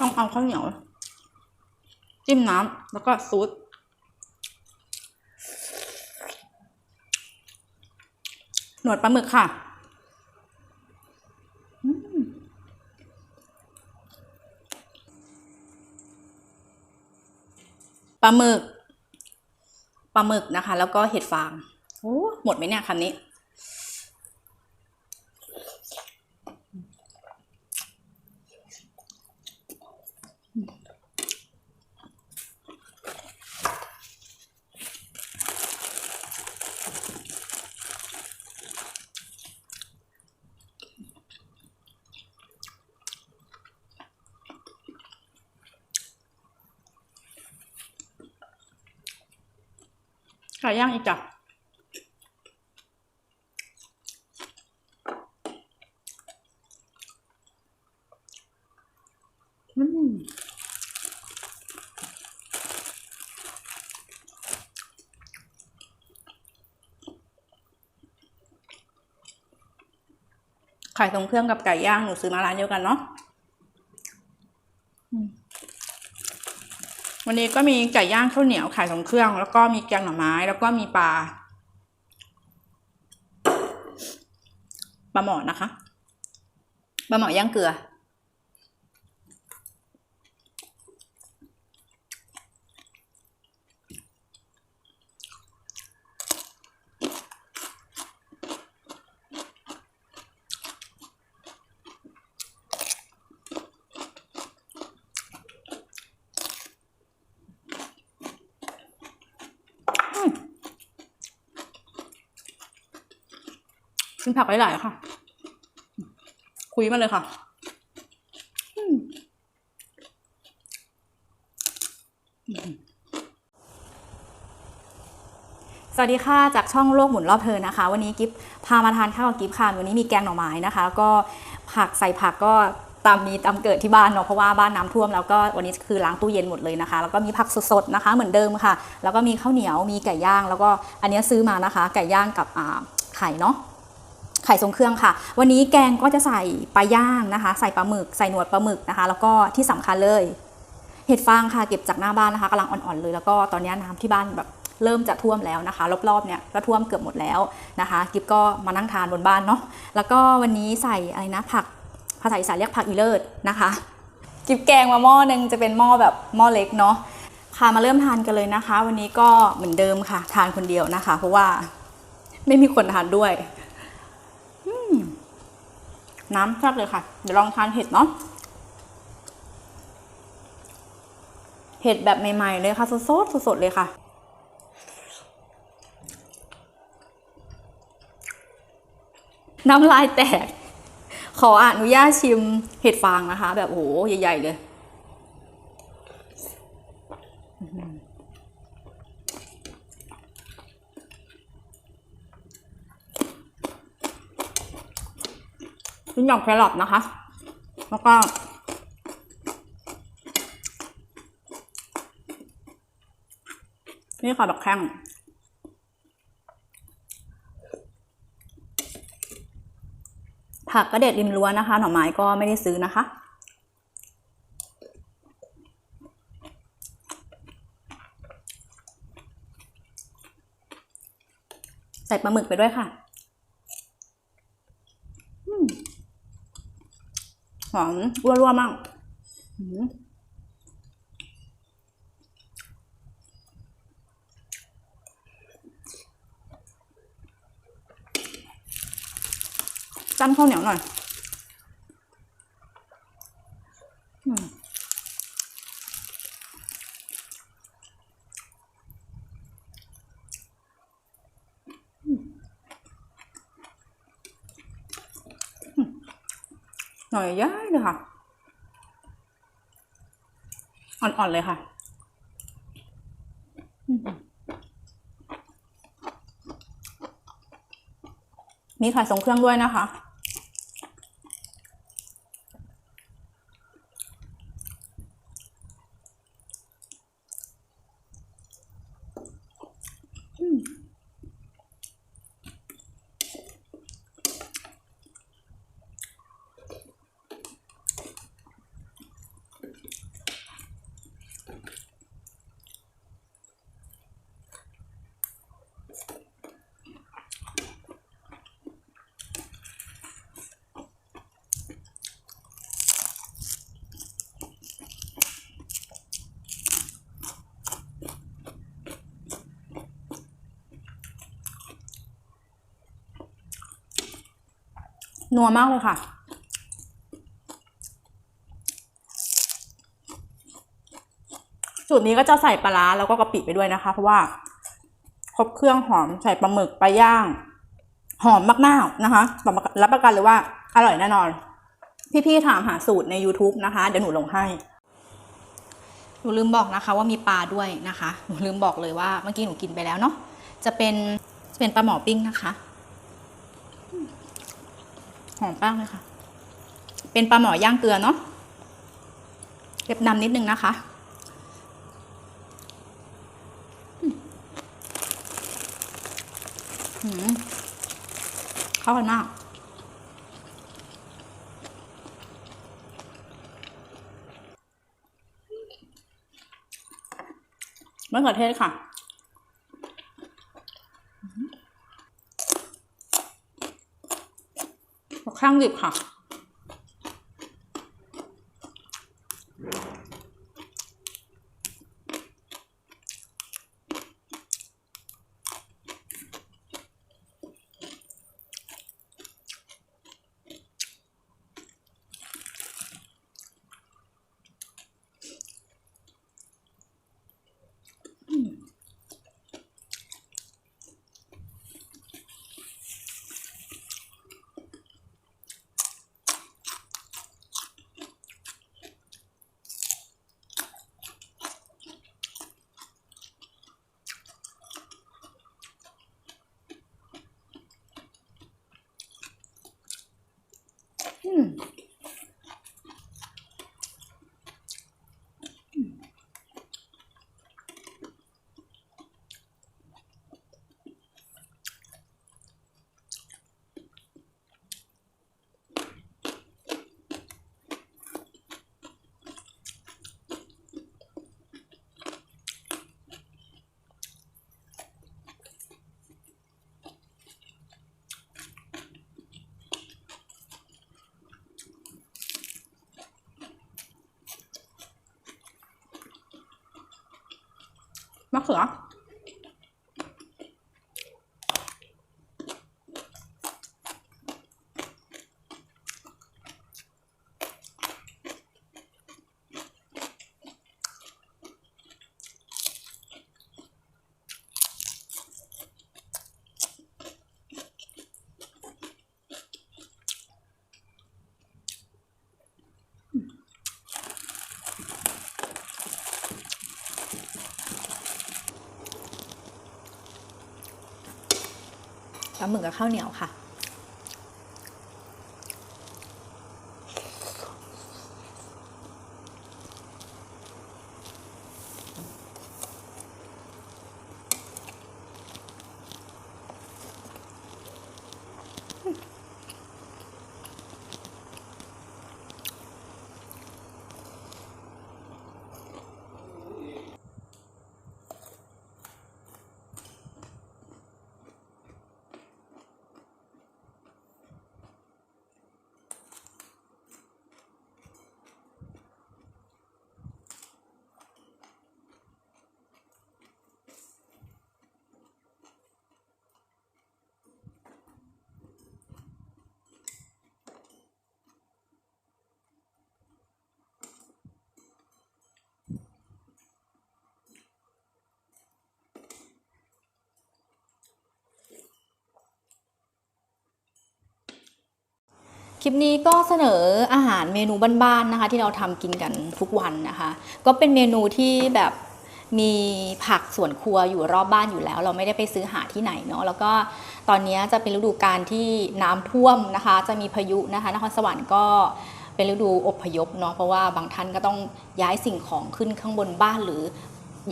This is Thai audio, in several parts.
ต้องเอาข้าวเหนียว จิ้มน้ำแล้วก็ซูดหนวดปลาหมึกค่ะปลาหมึกปลาหมึกนะคะ แล้วก็เห็ดฟางโอ้หมดไหมเนี่ยคำนี้ ไก่ย่างอีกจ้ะอืมไข่ทรงเครื่องกับไก่ย่างหนูซื้อมาร้านเดียวกันเนาะอืม วันนี้ก็มีไก่ย่างข้าวเหนียวไข่สองเครื่อง แล้วก็มีแกงหน่อไม้ แล้วก็มีปลาปลาหมอนะคะปลาหมอย่างเกลือ กินผักหลายๆค่ะ คุยมาเลยค่ะสวัสดีค่ะจากช่องโลกหมุนรอบเธอนะคะ วันนี้กิฟพามาทานข้าวกับกิฟค่ะวันนี้มีแกงหน่อไม้นะคะ ก็ผักใส่ผักก็ตามมีตามเกิดที่บ้านเนาะเพราะว่าบ้านน้ำท่วมแล้วก็วันนี้คือล้างตู้เย็นหมดเลยนะคะ แล้วก็มีผักสดๆนะคะ เหมือนเดิมค่ะ แล้วก็มีข้าวเหนียวมีไก่ย่าง แล้วก็อันนี้ซื้อมานะคะ ไก่ย่างกับไข่เนาะ ไข่ทรงเครื่องค่ะ วันนี้แกงก็จะใส่ปลาย่างนะคะ ใส่ปลาหมึก ใส่หนวดปลาหมึกนะคะ แล้วก็ที่สำคัญเลย เห็ดฟางค่ะ เก็บจากหน้าบ้านนะคะกำลังอ่อนๆเลย แล้วก็ตอนนี้น้ำที่บ้านแบบเริ่มจะท่วมแล้วนะคะ รอบๆเนี่ยก็ท่วมเกือบหมดแล้วนะคะ กิฟก็มานั่งทานบนบ้านเนาะ แล้วก็วันนี้ใส่อะไรนะผัก ภาษาอีสานเรียกผักอีเลิศนะคะ กิฟแกงมาหม้อหนึงจะเป็นหม้อแบบหม้อเล็กเนาะ ค่ะมาเริ่มทานกันเลยนะคะ วันนี้ก็เหมือนเดิมค่ะ ทานคนเดียวนะคะ เพราะว่าไม่มีคนทานด้วย น้ำแซ่บเลยค่ะ เดี๋ยวลองทานเห็ดเนาะเห็ดแบบใหม่ๆเลยค่ะ สดๆสดๆเลยค่ะ น้ำลายแตก ขออนุญาตชิมเห็ดฟางนะคะ แบบโอ้โหใหญ่ ๆ เลย ชิ้นหอกแครอทนะคะ แล้วก็นี่ค่ะดอกแข้งผักก็เด็ดริมรั้วนะคะ หน่อไม้ก็ไม่ได้ซื้อนะคะ ใส่ปลาหมึกไปด้วยค่ะ หอมรั่วๆมั่งหืมจ้ำข้าวเหนียวหน่อย อยย้ายเลยค่ะ อ่อน ๆ เลยค่ะมีไข่ทรงเครื่องด้วยนะคะ อ นัวมากเลยค่ะ สูตรนี้ก็จะใส่ปลาร้าแล้วก็กะปิไปด้วยนะคะ เพราะว่า ครบเครื่องหอมใส่ปลาหมึกปลาย่าง หอมมากๆนะคะรับประกันเลยว่า อร่อยแน่นอน พี่ๆถามหาสูตรใน YouTube นะคะ เดี๋ยวหนูลงให้หนูลืมบอกนะคะว่ามีปลาด้วยนะคะ หนูลืมบอกเลยว่าเมื่อกี้หนูกินไปแล้วเนาะ จะเป็นเป็นปลาหมอปิ้งนะคะ หอมมากเลยค่ะ เป็นปลาหมอย่างเกลือเนาะเล็บดำนิดนึงนะคะเข้ากันมากมะเขือเทศค่ะ ข้างดิบค่ะ อืม มะเขือ ปลาหมึกกับข้าวเหนียวค่ะ คลิปนี้ก็เสนออาหารเมนูบ้านๆนะคะ ที่เราทำกินกันทุกวันนะคะ ก็เป็นเมนูที่แบบมีผักสวนครัวอยู่รอบบ้านอยู่แล้ว เราไม่ได้ไปซื้อหาที่ไหนเนาะแล้วก็ตอนนี้จะเป็นฤดูการที่น้ำท่วมนะคะ จะมีพายุนะคะนครสวรรค์ก็เป็นฤดูอพยพเนาะเพราะว่าบางท่านก็ต้องย้ายสิ่งของขึ้นข้างบนบ้านหรือ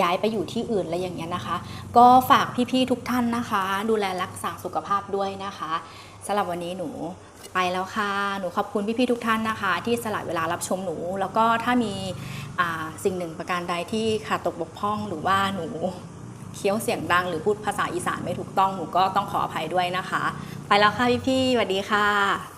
ย้ายไปอยู่ที่อื่นอะไรอย่างเงี้ยนะคะ ก็ฝากพี่ๆทุกท่านนะคะ ดูแลรักษาสุขภาพด้วยนะคะ สำหรับวันนี้หนูไปแล้วค่ะ หนูขอบคุณพี่ๆทุกท่านนะคะ ที่สละเวลารับชมหนู แล้วก็ถ้ามีสิ่งหนึ่งประการใดที่ขาดตกบกพร่องหรือว่าหนูเคี้ยวเสียงดังหรือพูดภาษาอีสานไม่ถูกต้องหนูก็ต้องขออภัยด้วยนะคะ ไปแล้วค่ะพี่ๆสวัสดีค่ะ